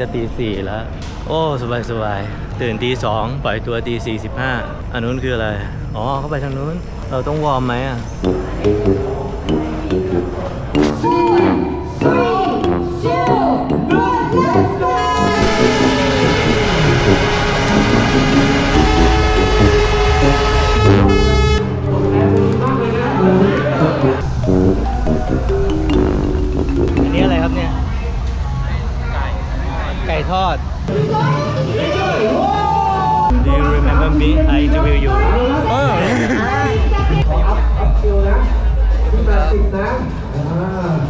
จะตีสี่แล้ว โอ้สบายสบายตื่นตีสองปล่อยตัวตีสี่สิบห้าอันนู้นคืออะไร อ๋อ เข้าไปทางนู้น เราต้องวอร์มไหมอะ ไก่ทอด Do you remember me I interview you เออระ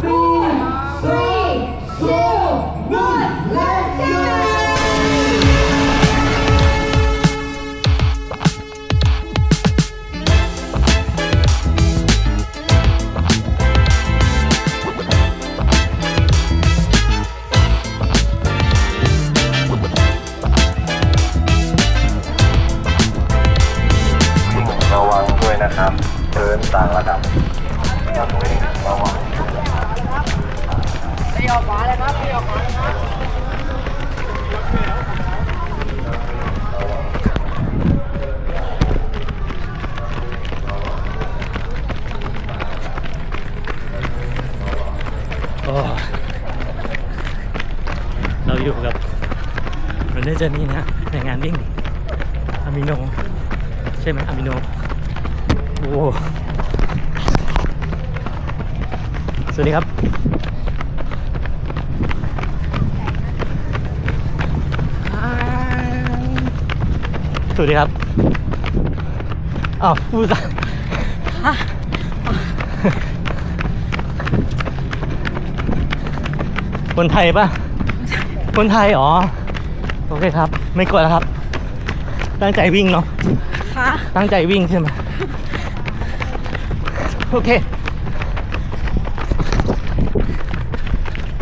ในงานวิ่งอามิโน ใช่ไหมอามิโน โอ้ สวัสดีครับ สวัสดีครับ อ้าวพูดซะคนไทยปะคนไทยอ๋อ โอเคครับ ไม่กลัวแล้วครับ ตั้งใจวิ่งเนาะค่ะตั้งใจวิ่งใช่ไหมโอเค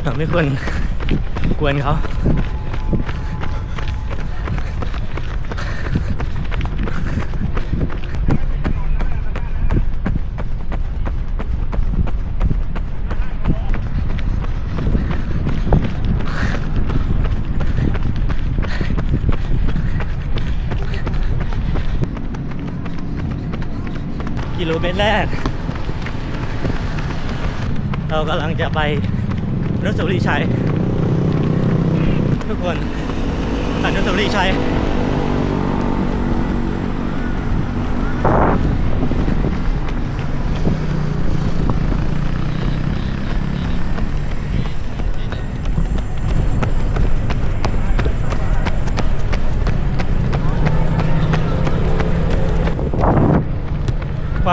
เราไม่ควรกวนเขา เมตรแรก เรากำลังจะไปอนุสาวรีย์ชัย ทุกคนอนุสาวรีย์ชัย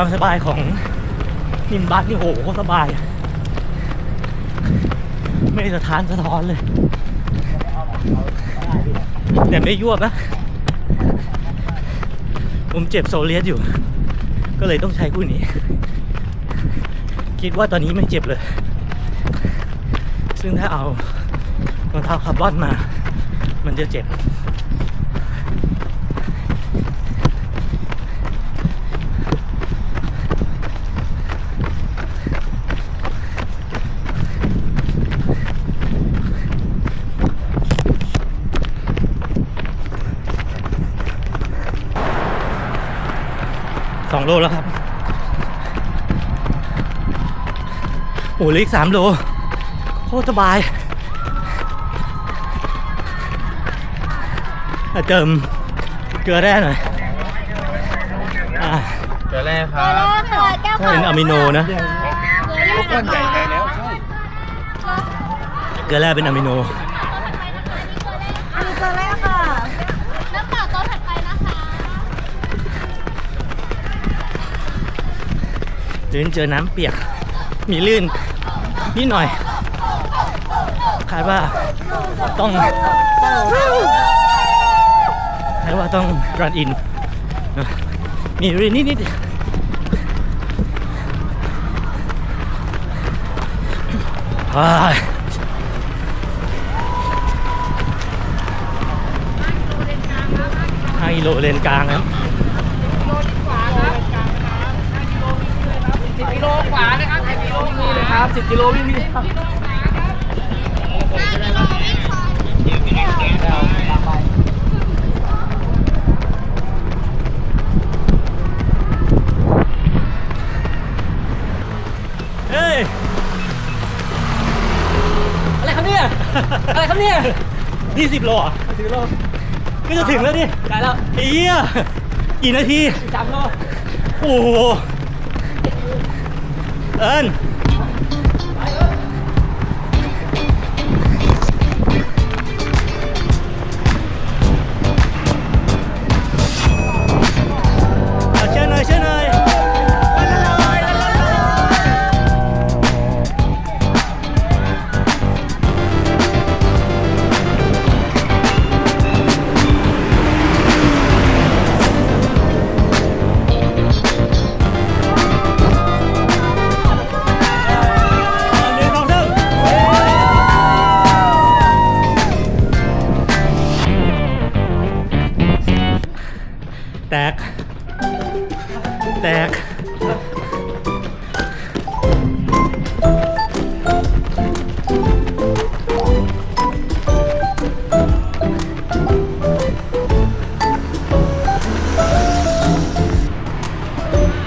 ความสบายของนิมบัสนี่โหโคตรสบาย ไม่สะท้านสะท้อนเลยแต่ไม่ยวบนะ ผมเจ็บโซเลียสอยู่ ก็เลยต้องใช้คู่นี้ คิดว่าตอนนี้ไม่เจ็บเลย ซึ่งถ้าเอารองเท้าคาร์บอนมา มันจะเจ็บ องโลแล้วครับ โอ้เหลืออีกสามโล โคตรสบายอะเติมเกลือแร่หน่อยอะเจอแรกครับเป็นอะมิโนนะก้อนใหญ่ไปแล้วใช่เกลือแร่เป็นอะมิโน เดินเจอน้ำเปียก มีลื่นนิดหน่อย คาดว่าต้องคาดว่าต้อง run in นมีลื่นนิดนิดๆห้ากิโลเลนกลางครับ ครับ10กิโลวิ่งพี่คเฮ้ย อะไรครับเนี่ย อะไรครับเนี่ยยี่สิบโลอะสิบโลก็จะถึงแล้วดิได้แล้วไอ้เหี้ยกี่นาที สามโล โอ้โหเอิญ แตก แตก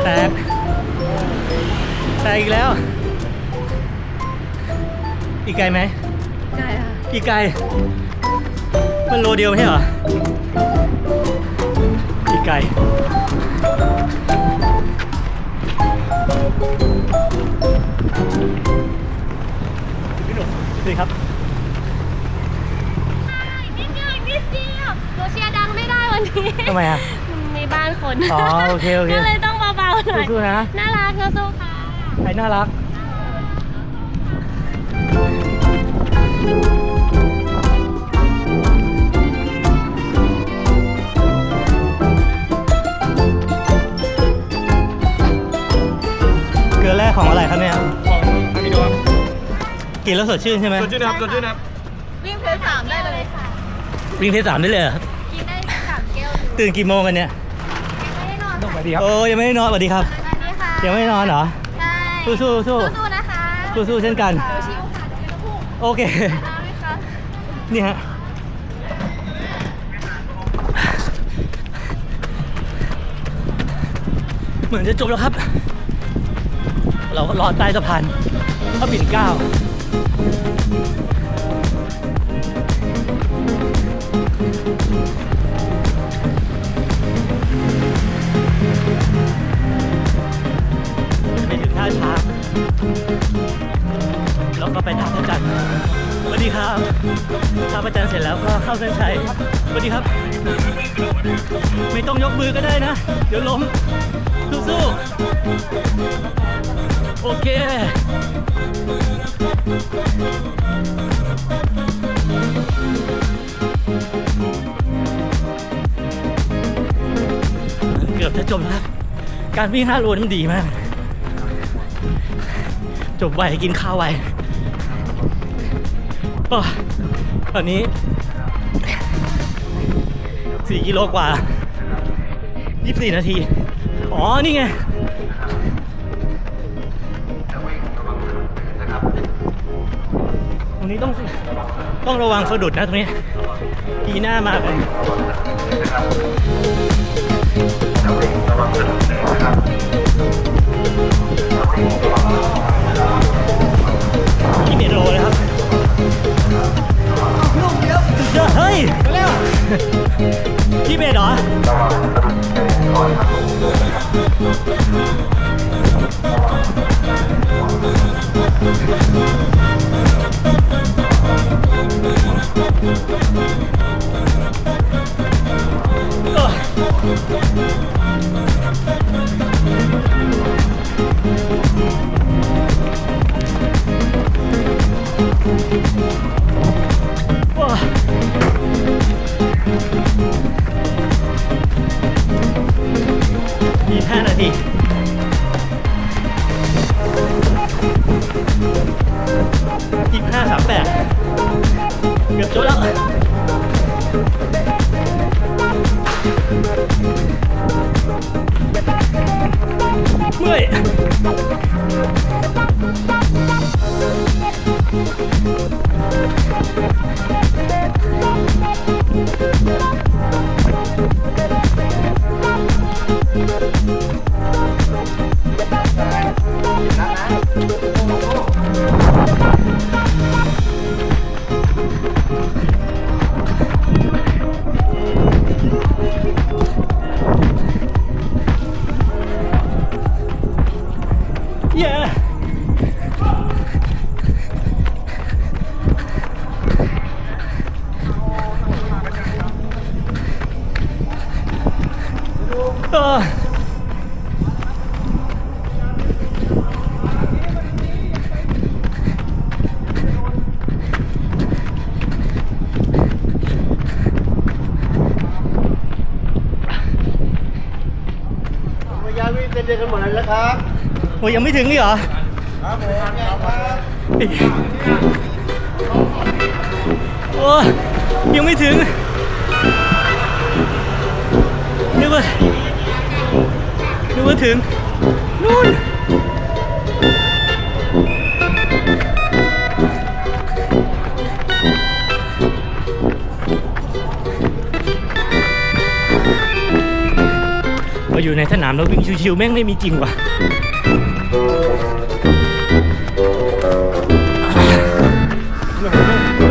แตก แตกอีกแล้ว อีกไกลไหมใช่ค่ะ อีกไกล มันโลเดียวไม่ใช่เหรออีก ไกลพี่หนุ่มสวัสดีครับนิดเดียวอีกนิดเดียวหนูเชียร์ดังไม่ได้วันนี้ทำไมอะมีบ้านคนอ๋อโอเคโอเค ก็เลยต้องเบาๆหน่อยสู้ๆนะ น่ารักนะสู้ค่ะใครน่ารักเก ของอะไรครับเนี่ย ของอะมิโนครับกินแล้วสดชื่นใช่ไหมสดชื่นนะครับสดชื่นนะครับวิ่งเพจสามได้เลยค่ะ วิ่งเทสสามได้เลยเหรอกินได้สามแก้วหนูตื่นกี่โมงกันเนี่ย ยังไม่ได้นอนต้องไปค่ะดีครับ โอ้ยังไม่ได้นอนสวัสดีครับ อันนี้ค่ะยังไม่ได้นอนเหรอ ใช่สู้สู้สู้ สู้ๆนะคะสู้สู้เช่นกัน ชิวๆค่ะเดี๋ยวจะพุ่งโอเค น้ำไหมคะนี่ฮะ เหมือนจะจบแล้วครับ เราก็รอใต้สะพานพระปิ่นเกล้าไปถึงท่าช้างแล้วก็ไปท่าพระจันทร์สวัสดีครับท่าพระจันทร์เสร็จแล้วก็เข้าเส้นชัยสวัสดีครับ ไม่ต้องยกมือก็ได้นะ เดี๋ยวล้มสู้ๆ โอเค เกือบจะจบแล้ว การวิ่ง5โลนี่มันดีมาก จบไวกินข้าวไวโอ้ตอนนี้4กิโลกว่า 24 นาที อ๋อ นี่ไง รงนี้ต้องต้องระวังสะดุดนะตรงนี้ปีหน้ามาเป็นกี่เมตรโลเลยครับลูกเดียวเจอเฮ้ยเร็วกี่เมตรเหรอ โอ้ยยังไม่ถึงนี่เหรอโอ้ยยังไม่ถึงนึกว่านึกว่าถึงนู่นมาอยู่ในสนามแล้ววิ่งชิวๆแม่งไม่มีจริงว่ะ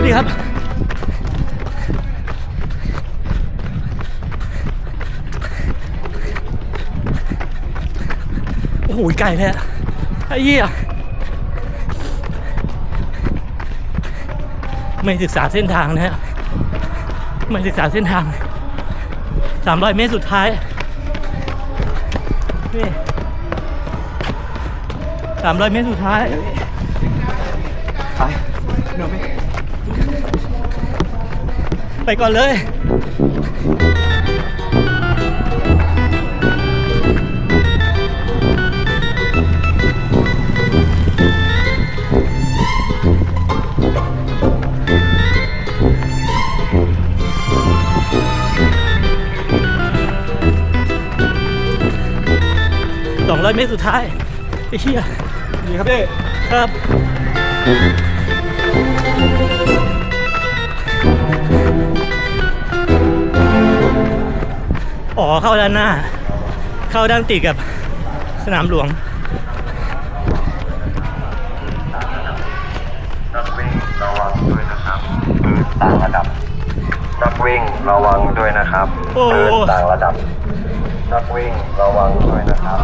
ดีครับ โอ้โหไกลเลยไอ้เหี้ยไม่ศึกษาเส้นทางนะฮะไม่ศึกษาเส้นทาง 300 เมตรสุดท้ายนี่300 เมตรสุดท้ายไป ก่อนเลยสองร้อยเมตรสุดท้ายไอ้เหี้ยดีครับพี่ครับ อ๋อเข้าด้านหน้า เข้าด้านติดกับสนามหลวงนักวิ่งระวังด้วยนะครับพื้นต่างระดับนักวิ่งระวังด้วยนะครับโอ้พื้นต่างระดับนักวิ่งระวังด้วยนะครับ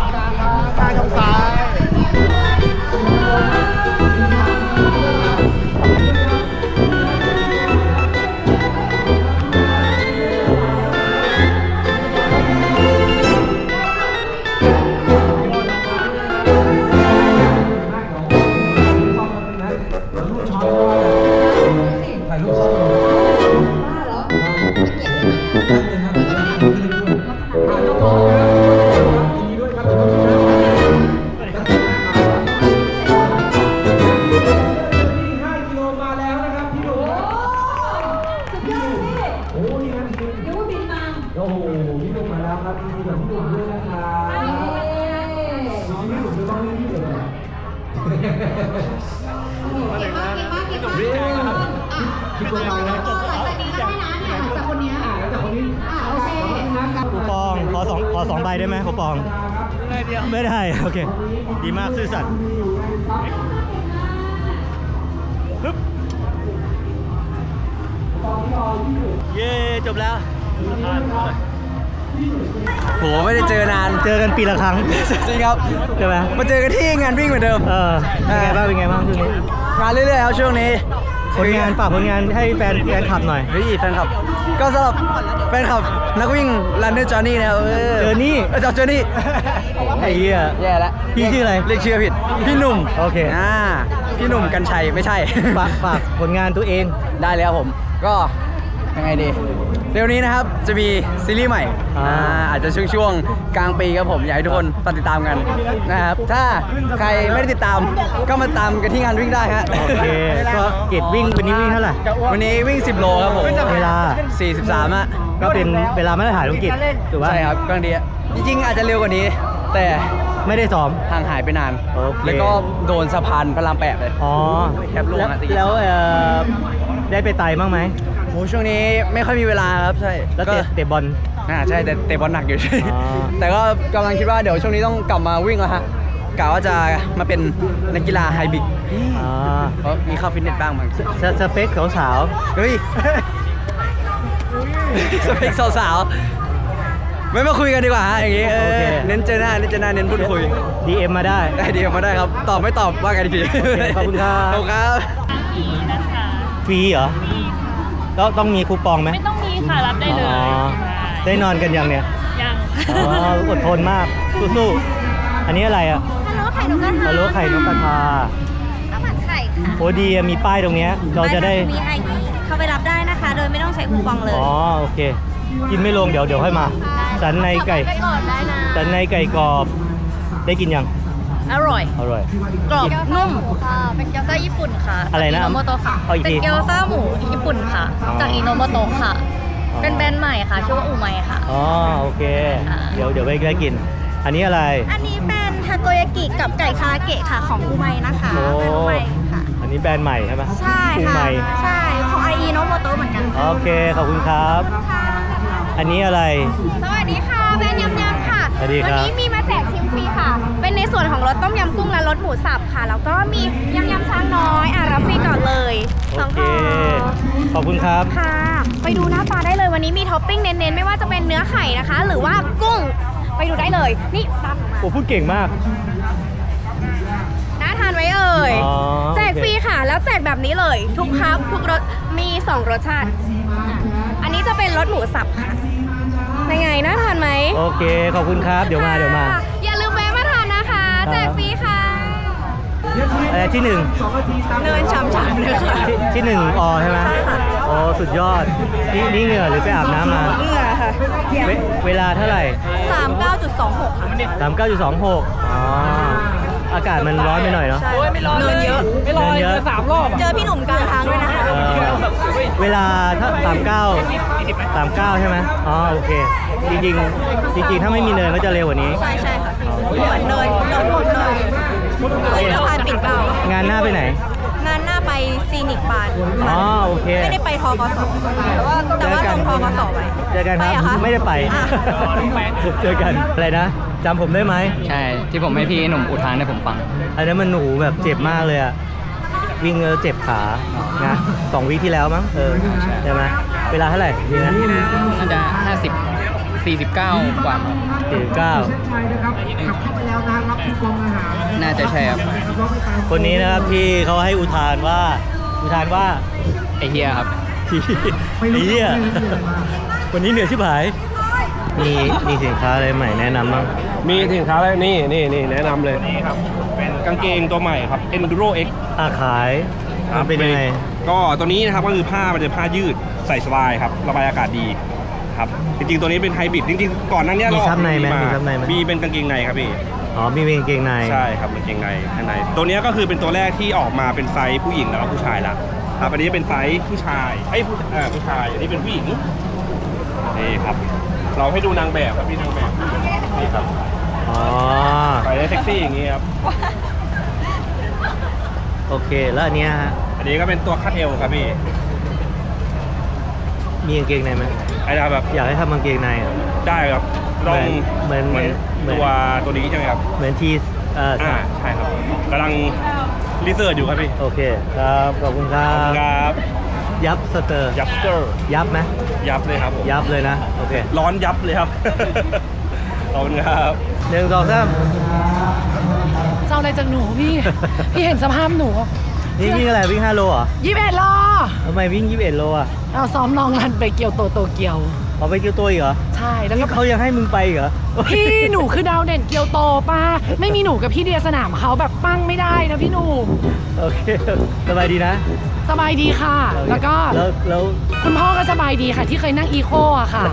คูปองขอสองขอสองใบได้ไหมคูปองไม่ได้โอเค ดีมากซื่อสัตย์ฮึบเย้จบแล้วโหไม่ได้เจอนานเจอกันปีละครั้งจริงครับใช่ไหมมาเจอกันที่งานวิ่งเหมือนเดิมเออเป็นไงบ้างเป็นไงบ้างช่วงนี้งานเรื่อยๆครับช่วงนี้ ผลงานฝากผลงานให้แฟนแฟนคลับหน่อย เฮ้ยแฟนคลับ ก็สำหรับแฟนคลับนักวิ่ง Runner Journey นะครับเออ Journey เออจอ Journey ไอ้เหี้ย แย่แล้วพี่ชื่ออะไร เรียกชื่อผิด พี่หนุ่มโอเค อ่า พี่หนุ่มกัญชัยไม่ใช่ ฝากฝากผลงานตัวเอง ได้เลยครับผม ก็ยังไงดี เร็วนี้นะครับจะมีซีรีส์ใหม่อ่าอ่าอาจจะช่วงช่วงๆกลางปีครับผมอยากให้ทุกคนติดตามกันนะครับถ้าใครไม่ได้ติดตามก็มาตามกันที่งานวิ่งได้ฮะโอเคก็เกรดวิ่งวันนี้วิ่งเท่าไหร่วันนี้วิ่ง 10 โลครับผมเวลา 43อะก็เป็นเวลามาตรฐานของกิจถือว่าใช่ครับกลางดีอะจริงๆอาจจะเร็วกว่านี้ แต่ ไม่ได้ซ้อม ห่างหายไปนาน โอเค แล้วก็โดนสะพานพระรามแปดเลยอ๋อแคปลงแล้วอะติแล้วเอ่อได้ไปไต่บ้างไหมโหช่วงนี้ไม่ค่อยมีเวลาครับใช่แล้วก็เตะเตะบอล อ่าใช่แต่เตะบอลหนักอยู่อ๋อ แต่ก็กำลังคิดว่าเดี๋ยวช่วงนี้ต้องกลับมาวิ่งแล้วฮะกะว่าจะมาเป็นนักกีฬาไฮบิกอ่าเพราะมีเข้าฟิตเนสบ้างบางทีสสเปคสาวเฮ้ยสเปคสาวๆ ไม่มาคุยกันดีกว่าฮะอย่างงี้เออเน้นเจอหน้าเน้นเจอหน้าเน้นพูดคุยๆ DM มาได้ ได้ดีมาได้ครับ ตอบไม่ตอบว่ากันอีกทีขอบคุณครับ ขอบคุณครับ ฟรีเหรอต้องต้องมีคูปองไหม ไม่ต้องมีค่ะ รับได้เลยอ๋อได้นอนกันยังเนี่ยยังอ๋ออดทนมากสู้ๆอันนี้อะไรอะฮัลโหลไข่นกกระทะฮัลโหลไข่นกกระทาข้าวผัดไข่ค่ะโอ้ดีอะมีป้ายตรงเนี้ยเราจะได้ มีไอเข้าไปรับได้นะคะ โดยไม่ต้องใช้คูปองเลยอ๋อโอเค กินไม่ลงเดี๋ยวเดี๋ยวค่อยมา สันในไก่ไปก่อนได้นะสันในไก่กรอบ ได้กินยัง อร่อย อร่อย กรอบนุ่มค่ะเป็นเกี๊ยวซ่าญี่ปุ่นค่ะอะไรนะจากอิโนโมโตะค่ะเอาอีกทีเป็นเกี๊ยวซ่าหมูญี่ปุ่นค่ะ อ๋อ จากอิโนโมโตะค่ะอ๋อเป็นแบรนด์ใหม่ค่ะ ชื่อว่าอูไมค่ะ อ๋อโอเค ค่ะ เดี๋ยวเดี๋ยวไปได้กิน อันนี้อะไร อันนี้เป็นทาโกยากิกับไก่คาราเกะค่ะของอูไมนะคะโอ้ เป็นอูไมค่ะ อันนี้แบรนด์ใหม่ใช่ไหมใช่ปรุงค่ะ ใหม่ใช่ ของไออิโนโมโตะเหมือนกันโอเค ขอบคุณครับ ค่ะ อันนี้อะไร สวัสดีค่ะแบรนด์ยำยำค่ะสวัสดีครับนี้มีมาแจกชิมฟรีค่ะ เป็นในส่วนของรสต้มยำกุ้งและรสหมูสับค่ะ แล้วก็มียำยำช้างน้อยอะรับฟรีก่อนเลยสโอองเค ห่อขอบคุณครับ ค่ะ ไปดูหน้าตาได้เลยวันนี้มีท็อปปิ้งเน้นๆ ไม่ว่าจะเป็นเนื้อไข่นะคะ หรือว่ากุ้งไปดูได้เลย นี่ตามหนูมา โอ้พูดเก่งมาก น่าทานไว้เอ่ย อ๋อแจกโอเค ฟรีค่ะ แล้วแจกแบบนี้เลย ทุกครับ ทุกรส มี 2 รสชาติอะอันนี้จะเป็นรสหมูสับค่ะ เป็นไงน่าทานไหมโอเค ขอบคุณครับ เดี๋ยวมา เดี๋ยวมาค่ะอย่าลืมแวะมาทานนะคะครับแจกฟรีค่ะ อะไรที่หนึ่งเนินช้ำๆเลยค่ะ ที่ที่หนึ่งอใช่ไหมโอ้สุดยอด นี่นี่เหงื่อหรือไปอาบน้ำมา เหงื่อค่ะเวเวลาเท่าไหร่ 39.26ค่ะ สามเก้าจุดสองหกอ๋อ อากาศมันร้อนไปหน่อยเนาะใช่เนินเยอะเดินเยอะเจอพี่หนุ่มกลางทางด้วยนะคะเออเวลาถ้าสามเก้าสามเก้าใช่ไหมอ๋อโอเค จริงๆ จริง ๆ ถ้าไม่มีเนินก็จะเร็วกว่านี้ ใช่ใช่ค่ะเหมือนเนินเนินเนินเนินสะพานปิ่นเกล้างานหน้าไปไหน งานหน้าไปซีนิกบานอ๋อโอเค ไม่ได้ไปทกสแต่ว่าแต่ว่าลงทกสไว้ เจอกันครับ ไปเหรอคะไม่ได้ไป อะ เจอกัน อะไรนะจำผมได้ไหม ใช่ที่ผมให้พี่หนุ่มอุทานให้ผมฟัง อันนั้นมันหนูแบบเจ็บมากเลยอะวิ่งแล้วเจ็บขานะสองวิที่แล้วมั้งเออใช่ไหมเวลาเท่าไหร่ดีนะน่าจะ 50 49 กว่า สี่สิบเก้าน่าจะใช่ครับ คนนี้นะครับที่เขาให้อุทานว่า อุทานว่า ไอเฮียครับ ไอ้เหี้ย วันนี้เหนื่อยชิบหาย มีมีสินค้าอะไรใหม่แนะนำบ้างมีสินค้าอะไรนี่นี่นี่แนะนำเลยนี่ครับ เป็นกางเกงตัวใหม่ครับ Enduro X อาขายมันเป็นยังไง ก็ตัวนี้นะครับก็คือผ้ามันจะผ้ายืดใส่สบายครับ ระบายอากาศดีครับ จริงๆ ตัวนี้เป็นไฮบริดจริงๆ ก่อนหนั้นเนี่ยมีเราออกซับในไหมามีซับในไหม มีเป็นกางเกงในครับพี่ อ๋อมีเป็นกางเกงในใช่ครับกางเกงในข้างใน ตัวเนี้ยก็คือเป็นตัวแรกที่ออกมาเป็นไซส์ผู้หญิงแล้วก็ผู้ชายละครับอันนี้เป็นไซส์ผู้ชายไอ้ยผู้เอ่อผู้ชาย อันนี้เป็นผู้หญิง นี่ครับ เราให้ดูนางแบบครับพี่นางแบบนี่ครับอ๋อใส่ได้เซ็กซี่อย่างนี้ครับ โอเค แล้วอันเนี้ยฮะ อันนี้ก็เป็นตัวคัดเอวครับพี่มีกางเกงในไหมไอ้นะแบบอยากให้ทำกางเกงในอะ ได้ครับลองเหมือนเหมือนเหมือน ตัวตัวนี้ใช่ไหมครับ เหมือนทีเอ่ออ่า ใช่ครับกำลังรีเสิร์ชอยู่ครับพี่โอเค ครับ ขอบคุณครัขอบคุณบครับ ยับสเตอร์ยับสเตอร์ยับไหมยับเลยครับผมยับเลยนะ โอเค ร้อนยับเลยครับ ขอบคุณครับหนึ่งสองสามเจ้าอะไรจากหนูพี่ พี่เห็นสภาพหนูนี่วิ่งอะไรวิ่ง5โลเหรอยี่สิบเอ็ดโลทำไมวิ่ง21โลอะ เอาซ้อมลองรันไปเกียวโตโตเกียว เอาไปเกี่ยวตัวอีกเหรอใช่แล้วก็เขายังให้มึงไปอีกเหรอพี่หนูคือดาวเด่นเกียวโตป้าไม่มีหนูกับพี่เดียสนามเขาแบบปั้งไม่ได้นะพี่หนูโอเคสบายดีนะสบายดีค่ะ แล้วก็แล้วแล้วคุณพ่อก็สบายดีค่ะ ที่เคยนั่งอีโคอะค่ะ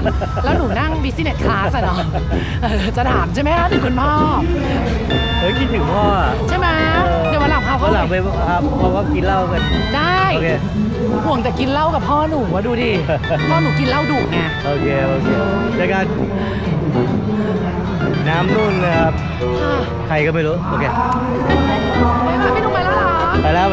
แล้วหนูนั่งบิสเนสคลาสอะเนาะเออจะถามใช่ไหมคะถึงคุณพ่อ เฮ้ยคิดถึงพ่ออะ ใช่ไหมเดี๋ยววันหลังพาพ่วัอนหลังไปครับเพราะว่ากินเหล้ากัน ได้โอเค ห่วงแต่กินเหล้ากับพ่อหนูอะดูดิ พ่อหนูกินเหล้าดุไงโอเค โอเคเจอกันน้ำนุ่นนะครับ ค่ะใครก็ไม่รู้ โอเค ไม่มาไม่ต้องไปแล้วเหรอ ไปแล้ว